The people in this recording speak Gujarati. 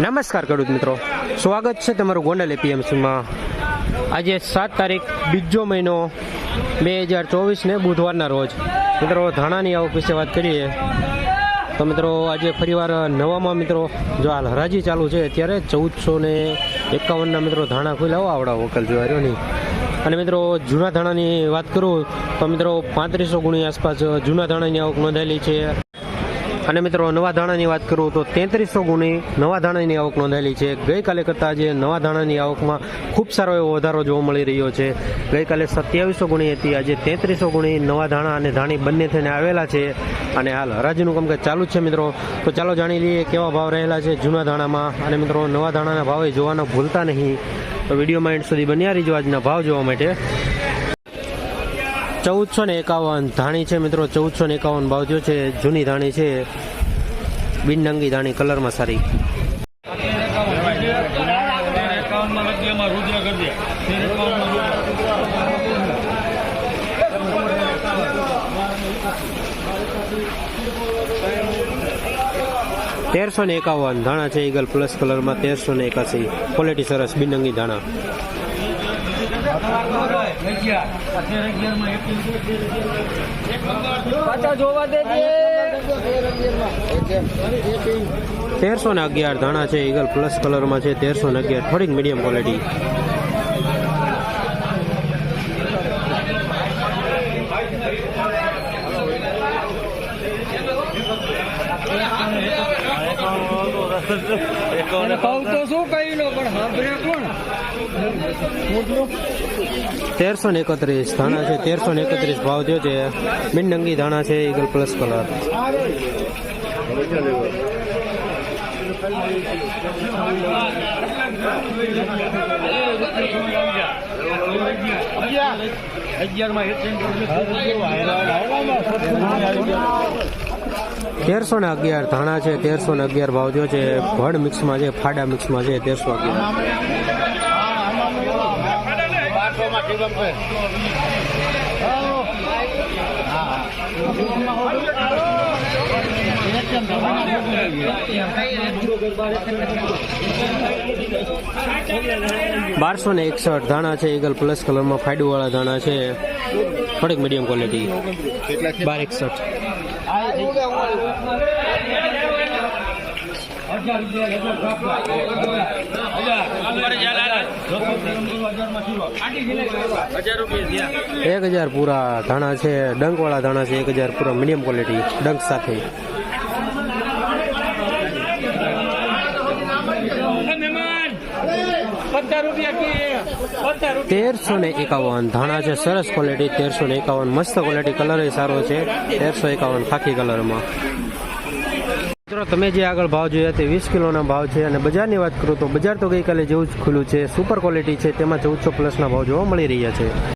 નમસ્કાર ખેડૂત મિત્રો. સ્વાગત છે તમારું ગોંડલ એપીએમસીમાં આજે સાત તારીખ, બીજો મહિનો, બે હજાર ચોવીસને બુધવારના રોજ. મિત્રો, ધાણાની આવક વિશે વાત કરીએ. તો મિત્રો, આજે ફરીવાર નવામાં મિત્રો, જો હાલ હરાજી ચાલુ છે અત્યારે ચૌદસો ને એકાવનના મિત્રો ધાણા ખુલ્યા. આવડા વકલ જોવા અને મિત્રો, જૂના ધાણાની વાત કરું, તો મિત્રો, પાંત્રીસો ગુણી આસપાસ જૂના ધાણાની આવક નોંધાયેલી છે. અને મિત્રો, નવા ધાણાની વાત કરું તો તેત્રીસો ગુણી નવા ધાણાની આવક નોંધાયેલી છે. ગઈકાલે કરતાં આજે નવા ધાણાની આવકમાં ખૂબ સારો એવો વધારો જોવા મળી રહ્યો છે. ગઈકાલે સત્યાવીસો ગુણી હતી, આજે તેત્રીસો ગુણી નવા ધાણા અને ધાણી બંને થઈને આવેલા છે અને હાલ હરાજીનું કામકાજ ચાલુ છે, મિત્રો. તો ચાલો જાણી લઈએ કેવા ભાવ રહેલા છે જૂના ધાણામાં. અને મિત્રો, નવા ધાણાના ભાવે જોવાનો ભૂલતા નહીં. તો વિડીયોમાં એન્ડ સુધી બન્યા રહીજો આજના ભાવ જોવા માટે. ચૌદસો ને એકાવન ધાણી છે મિત્રો, ચૌદસો ને એકાવન ભાવ જો છે, જૂની ધાણી છે બિનડંગી ધાણી, કલરમાં સારી. તેરસો ને એકાવન ધાણા છે, ઈગલ પ્લસ કલરમાં તેરસો ને એકાસી. ક્વોલિટી સરસ બિનડંગી ધાણા. અગિયારમાં તેરસો ને અગિયાર ધાણા છે ઈગલ પ્લસ કલરમાં છે તેરસો ને અગિયાર થોડીક મીડિયમ ક્વોલિટી કહું તો શું કહી લો પણ સાંભળ્યા કોણ? તેરસો ને એકત્રીસ ધાણા છે, તેરસો ને એકત્રીસ ભાવ થયો છે. મિનંગી ધાણા છે ઈગલ પ્લસ કલર તેરસો ને અગિયાર ધાણા છે, તેરસો ને અગિયાર ભાવ થયો છે. ભડ મિક્સમાં છે, ફાડા મિક્સમાં છે, તેરસો અગિયાર. બારસો ને એકસઠ ધાણા છે ઈગલ પ્લસ કલરમાં ફાયડુવાળા ધાણા છે. થોડીક મીડિયમ ક્વોલિટી બાર એકસઠ. એક હજાર પૂરા ધાણા છે, ડંકવાળા ધાણા છે, એક હજાર પૂરા મીડિયમ ક્વોલિટી ડંક સાથે. તેરસો ને એકાવન ધાણા છે, સરસ ક્વોલિટી તેરસો ને એકાવન મસ્ત ક્વોલિટી કલર સારો છે, તેરસો એકાવન ખાખી કલરમાં મિત્રો, તમે જે આગળ ભાવ જોયા તે વીસ કિલોના ભાવ છે અને બજારની વાત કરું તો બજાર તો ગઈકાલે જેવું જ ખુલ્લું છે સુપર ક્વોલિટી છે, તેમાં ચૌદસો પ્લસના ભાવ જોવા મળી રહ્યા છે.